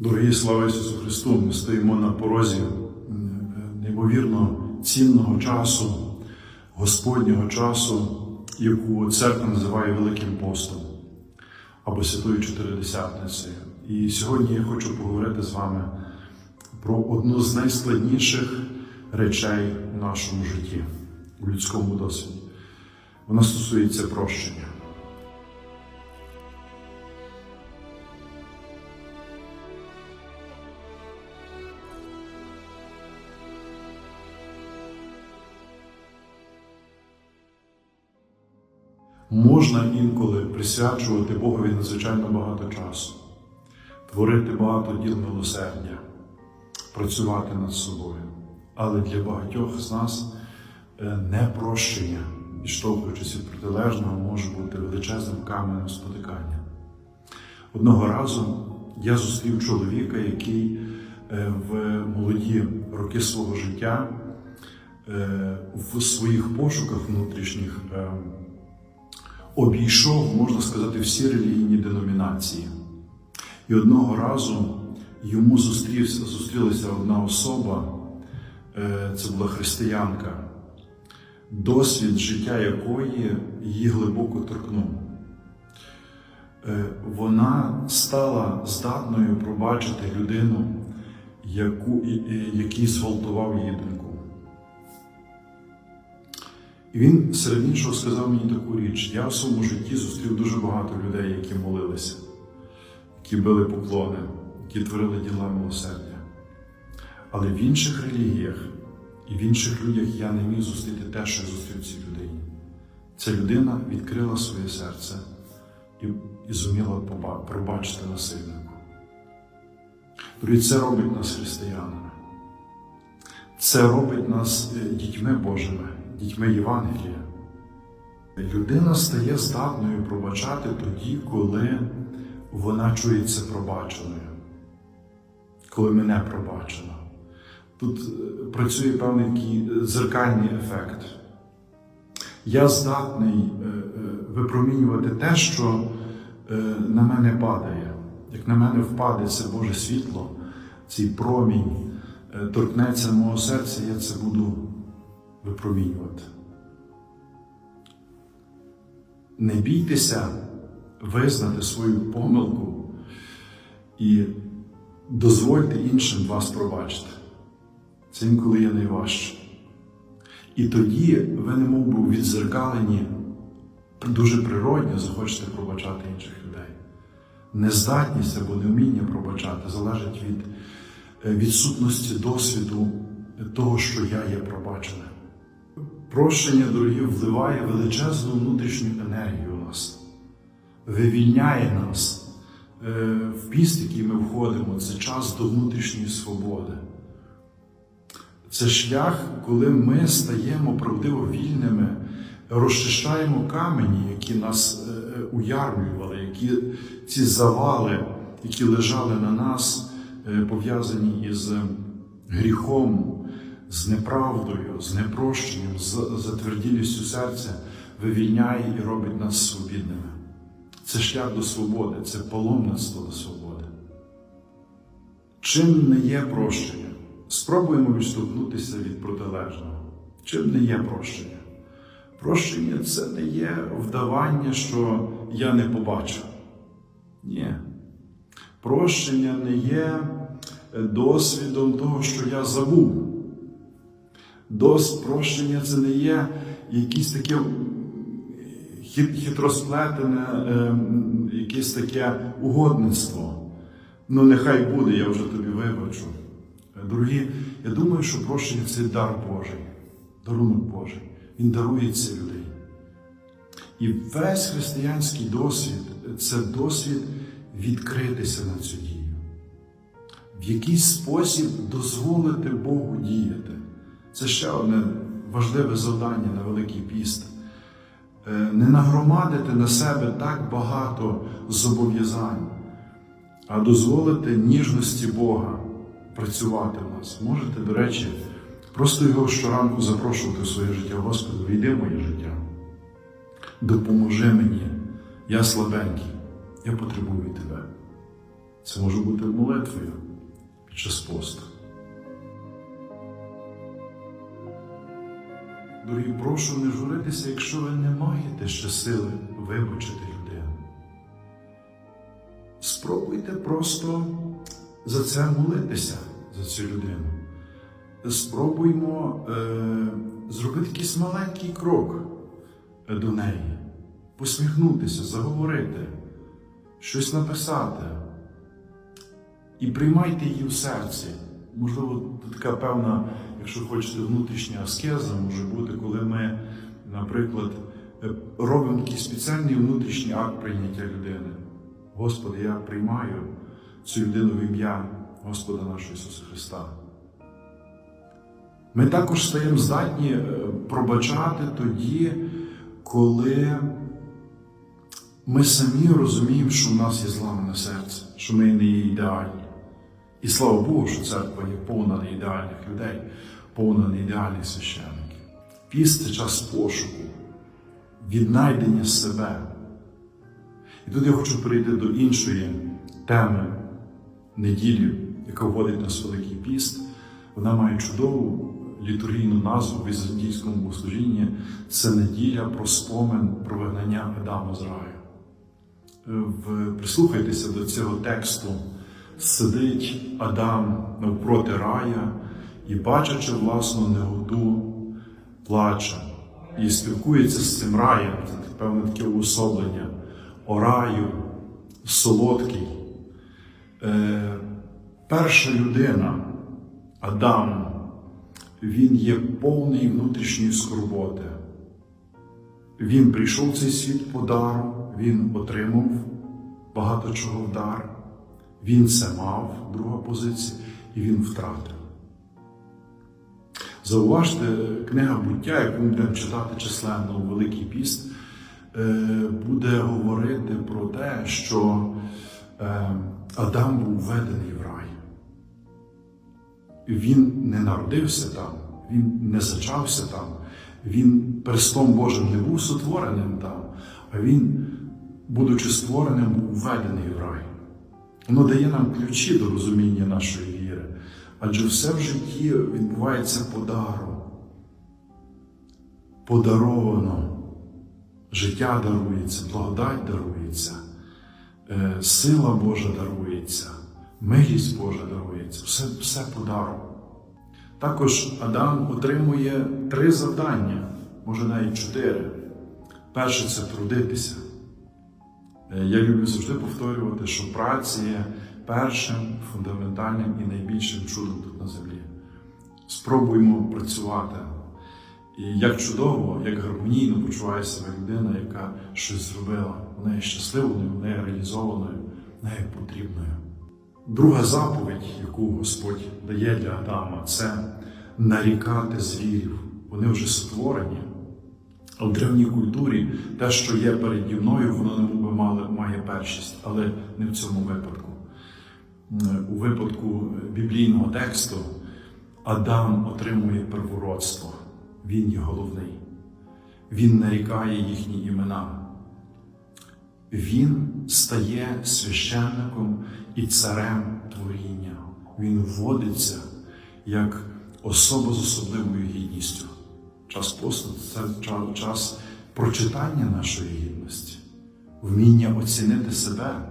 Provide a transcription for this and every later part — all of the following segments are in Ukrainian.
Дорогі слава Ісусу Христу! Ми стоїмо на порозі неймовірно цінного часу, Господнього часу, яку церква називає Великим постом або Святою Чотиридесятницею. І сьогодні я хочу поговорити з вами про одну з найскладніших речей в нашому житті, у людському досвіді. Вона стосується прощення. Можна інколи присвячувати Богові надзвичайно багато часу, творити багато діл милосердя, працювати над собою. Але для багатьох з нас е, непрощення, відштовхуючись від протилежного, може бути величезним каменем спотикання. Одного разу я зустрів чоловіка, який е, в молоді роки свого життя е, в своїх пошуках внутрішніх е, обійшов, можна сказати, всі релігійні деномінації. І одного разу йому зустрівся, зустрілася одна особа, е, це була християнка, досвід життя якої її глибоко торкнув. Е, Вона стала здатною пробачити людину, яку, який зґвалтував її доньку. І він серед іншого сказав мені таку річ: я в своєму житті зустрів дуже багато людей, які молилися, які били поклони, які творили діла милосердя. Але в інших релігіях і в інших людях я не міг зустріти те, що я зустрів цій людині. Ця людина відкрила своє серце і, і зуміла пробачити насильнику. Друзі, це робить нас християнами. Це робить нас е, дітьми Божими, дітьми Євангелія. Людина стає здатною пробачати тоді, коли вона чується пробаченою, коли мене пробачено. Тут е, працює певний е, зеркальний ефект. Я здатний е, випромінювати те, що на мене падає. Як на мене впаде це Боже світло, цей промінь торкнеться мого серця, я це буду випромінювати. Не бійтеся визнати свою помилку і дозвольте іншим вас пробачити. Це інколи є найважче. І тоді ви не мов би відзеркалені дуже природньо захочете пробачати інших людей. Нездатність або невміння пробачати залежить від е, відсутності досвіду того, що я є пробачене. Прощення, дорогі, вливає величезну внутрішню енергію у нас, вивільняє нас. Е, В піст, який ми входимо, це час до внутрішньої свободи. Це шлях, коли ми стаємо правдиво вільними, розчищаємо камені, які нас е, е, уярмлювали, які ці завали, які лежали на нас, пов'язані із гріхом, з неправдою, з непрощенням, з затверділістю серця, вивільняє і робить нас свобідними. Це шлях до свободи, це паломництво до свободи. Чим не є прощення? Спробуємо відштовхнутися від протилежного. Чим не є прощення? Прощення це не є вдавання, що я не побачив. Ні. Прощення не є досвідом того, що я забув. Дос прощення це не є якесь таке хит- хитросплетене, ем, якесь таке угодництво. Ну, нехай буде, я вже тобі вибачу. Дорогі, я думаю, що прощення це дар Божий, дарунок Божий. Він дарується людей. І весь християнський досвід це досвід відкритися на цю дію. В якийсь спосіб дозволити Богу діяти. Це ще одне важливе завдання на Великий піст. Е, Не нагромадити на себе так багато зобов'язань, а дозволити ніжності Бога працювати в нас. Можете, до речі, просто його щоранку запрошувати в своє життя. Господи, війди в моє життя. Допоможи мені. Я слабенький, я потребую тебе. Це може бути молитвою під час посту. Дорогі, прошу не журитися, якщо ви не маєте ще сили вибачити людину. Спробуйте просто за це молитися, за цю людину. Спробуймо е, зробити якийсь маленький крок до неї, посміхнутися, заговорити, щось написати. І приймайте її в серці. Можливо, така певна, якщо хочете, внутрішня аскеза може бути, коли ми, наприклад, е, робимо такий спеціальний внутрішній акт прийняття людини. Господи, я приймаю цю людину в ім'я Господа нашого Ісуса Христа. Ми також стаємо здатні е, пробачати тоді, коли ми самі розуміємо, що в нас є зламане серце, що ми не є ідеальні. І слава Богу, що церква є повна неідеальних людей, повна неідеальних священників. Піст це час пошуку, віднайдення себе. І тут я хочу перейти до іншої теми неділі, яка вводить нас Великий піст. Вона має чудову літургійну назву в візантійському богослужінні. Це неділя про спомин про вигнання Адама з раю. Прислухайтеся до цього тексту. Сидить Адам навпроти рая і, бачачи власну негоду, плаче і спілкується з цим раєм. Це певне таке уособлення. О раю, солодкий. Е, перша людина, Адам, він є повний внутрішньої скорботи. Він прийшов в цей світ по дару, він отримав багато чого в дар. Він це мав, друга позиція, і він втратив. Зауважте, книга буття, яку ми будемо читати численно у Великий піст, е, буде говорити про те, що е, Адам був введений в рай. Він не народився там, він не зачався там, він перстом Божим не був сотвореним там, а він, будучи створеним, був введений в рай. Воно дає нам ключі до розуміння нашої адже все в житті відбувається по дару. Подаровано. Життя дарується, благодать дарується, е, сила Божа дарується, милість Божа дарується, все, все по дару. Також Адам отримує три завдання, може навіть чотири. Перше це трудитися. Е, Я люблю завжди повторювати, що праця є першим фундаментальним і найбільшим чудом тут на землі. Спробуймо працювати. І як чудово, як гармонійно почуває себе людина, яка щось зробила. Вона є щасливою, вона є реалізованою, вона є потрібною. Друга заповідь, яку Господь дає для Адама, це нарікати звірів. Вони вже створені. А в древній культурі те, що є переді мною, воно має першість, але не в цьому випадку. М, У випадку біблійного тексту Адам отримує первородство. Він є головний. Він нарікає їхні імена. Він стає священником і царем творіння. Він вводиться як особа з особливою гідністю. Час посту це час прочитання нашої гідності, вміння оцінити себе,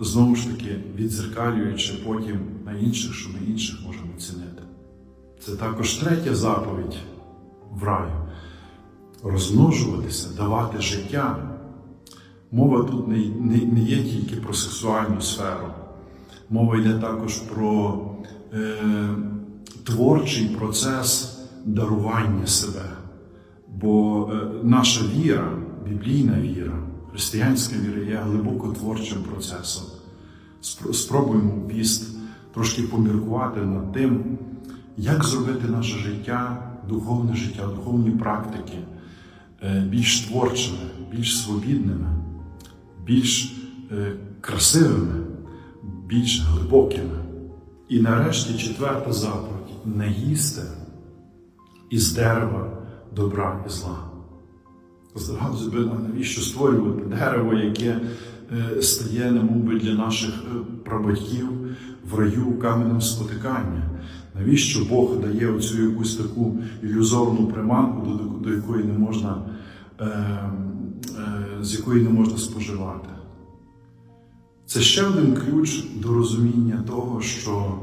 знову ж таки відзеркалюючи потім на інших, що ми інших можемо оцінити. Це також третя заповідь в раю розмножуватися, давати життя. Мова тут не, не, не є тільки про сексуальну сферу, мова йде також про е, творчий процес дарування себе. Бо е, наша віра, біблійна віра, християнська віра є глибоко творчим процесом. Спробуємо піст трошки поміркувати над тим, як зробити наше життя, духовне життя, духовні практики е, більш творчими, більш свобідними, більш е, красивими, більш глибокими. І нарешті четверта заповідь не їсти із дерева добра і зла. Здавалося б, навіщо створювати дерево, яке е, стає немовби для наших е, прабатьків в раю каменем спотикання. Навіщо Бог дає оцю якусь таку ілюзорну приманку, до, якої не можна, е, е, з якої не можна споживати? Це ще один ключ до розуміння того, що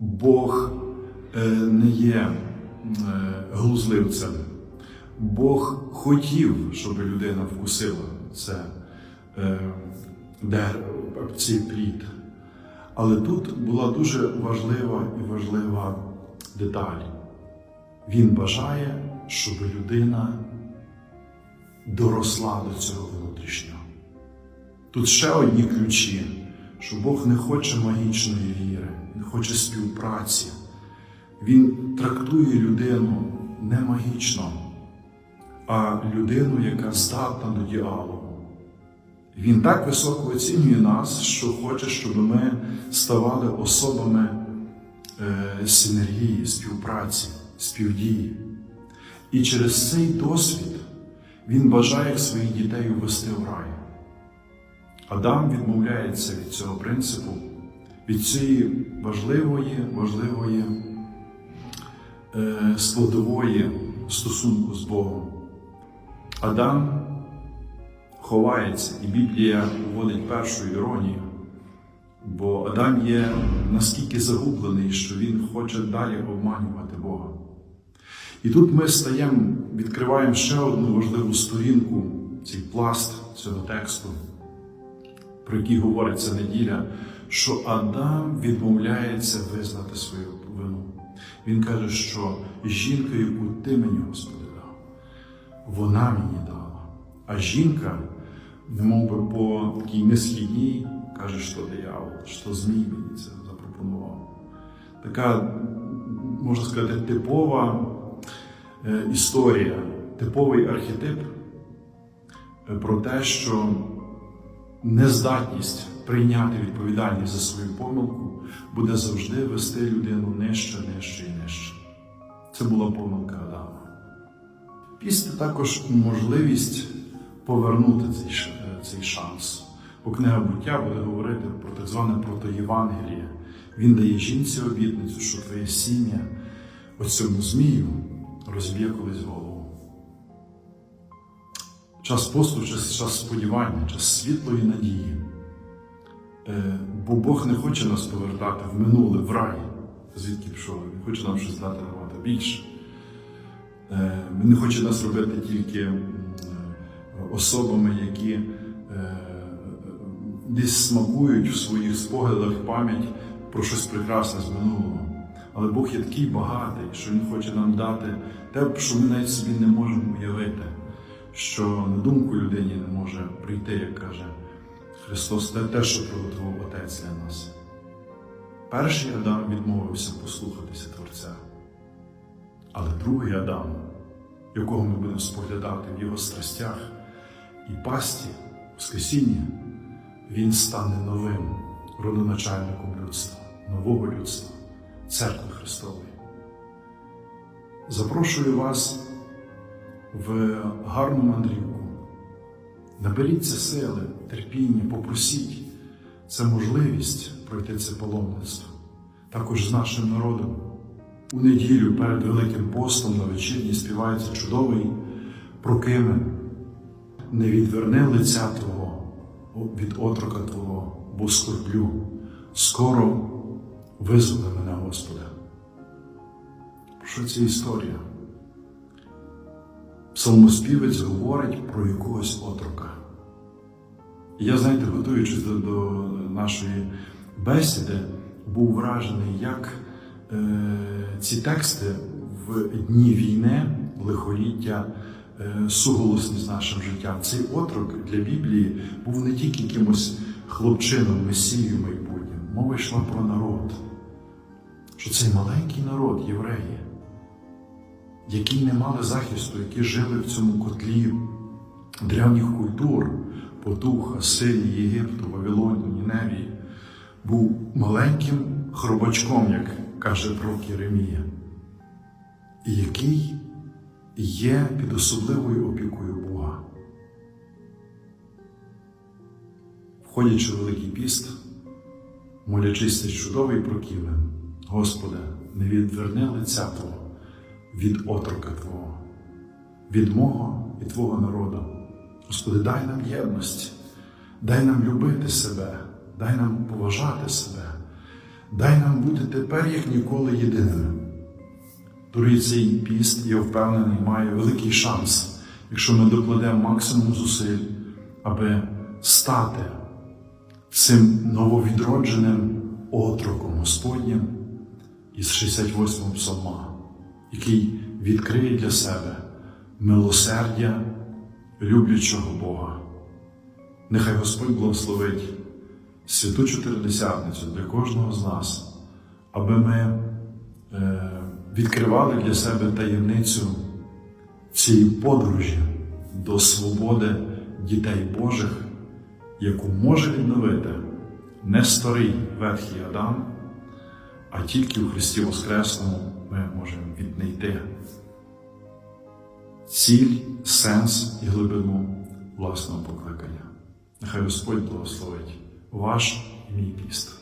Бог не є глузливцем. Бог хотів, щоб людина вкусила це е, цей плід. Але тут була дуже важлива і важлива деталь. Він бажає, щоб людина доросла до цього внутрішнього. Тут ще одні ключі, що Бог не хоче магічної віри, Він хоче співпраці. Він трактує людину не магічно, а людину, яка здатна до діалогу. Він так високо оцінює нас, що хоче, щоб ми ставали особами е, синергії, співпраці, співдії. І через цей досвід він бажає своїх дітей увести в рай. Адам відмовляється від цього принципу, від цієї важливої, важливої е, складової стосунку з Богом. Адам ховається, і Біблія вводить першу іронію, бо Адам є наскільки загублений, що він хоче далі обманювати Бога. І тут ми стаємо, відкриваємо ще одну важливу сторінку, цей пласт цього тексту, про який говориться неділя, що Адам відмовляється визнати свою вину. Він каже, що жінка, яку ти мені, Господи, вона мені дала. А жінка, немов би по такій несхідній, каже, що диявол, що змій мені це запропонував. Така, можна сказати, типова е, історія, типовий архетип е, про те, що нездатність прийняти відповідальність за свою помилку буде завжди вести людину нижче, нижче і нижче. Це була помилка Адама. Після також можливість повернути цей, е, цей шанс. Бо книга буття буде говорити про так зване протоєвангеліє. Він дає жінці обітницю, що твоє сім'я оцьому змію розб'є колись голову. Час посту, час, час сподівання, час світлої надії. Е, Бо Бог не хоче нас повертати в минуле, в рай, звідки пішов. Він хоче нам щось дати набагато більше. Е, Він не хоче нас робити тільки е, особами, які е, десь смакують в своїх спогадах пам'ять про щось прекрасне з минулого. Але Бог є такий багатий, що Він хоче нам дати те, що ми навіть собі не можемо уявити, що на думку людині не може прийти, як каже Христос, те, те, що приготував Отець для нас. Перший Адам відмовився послухатися Творця. Але другий Адам, якого ми будемо споглядати в його страстях і пасті, Воскресіння, він стане новим родоначальником людства, нового людства, церкви Христової. Запрошую вас в гарну мандрівку. Наберіться сили, терпіння, попросіть. Це можливість пройти це паломництво. Також з нашим народом. У неділю перед Великим постом на вечірні співається чудовий прокимен. Не відверни лиця Твого від отрока Твого, бо скорблю. Скоро визволи мене, Господи. Про що ця історія? Псалмоспівець говорить про якогось отрока. Я, знаєте, готуючись до, до нашої бесіди, був вражений, як ці тексти в дні війни, лихоліття, е, суголосні з нашим життям. Цей отрок для Біблії був не тільки якимось хлопчином, месією майбутнім. Мова йшла про народ. Що цей маленький народ, євреї, які не мали захисту, які жили в цьому котлі древніх культур, Потуха, Сирії, Єгипту, Вавилоні, Ніневії, був маленьким хробачком, як каже пророк Єремія, який є під особливою опікою Бога. входячи у Великий піст, молячись цей чудовий прокілен, Господи, не відверни лиця Твого від отрока Твого, від мого і Твого народу. Господи, дай нам єдність, дай нам любити себе, дай нам поважати себе, дай нам бути тепер, як ніколи, єдиними. Дорогі, цей піст, я впевнений, має великий шанс, якщо ми докладемо максимум зусиль, аби стати цим нововідродженим отроком Господнім із 68-го псалма, який відкриє для себе милосердя люблячого Бога. Нехай Господь благословить святу чотиридесятницю для кожного з нас, аби ми е, відкривали для себе таємницю цієї подорожі до свободи дітей Божих, яку може відновити не старий ветхий Адам, а тільки у Христі Воскресному ми можемо віднайти ціль, сенс і глибину власного покликання. Нехай Господь благословить ваш мій піст.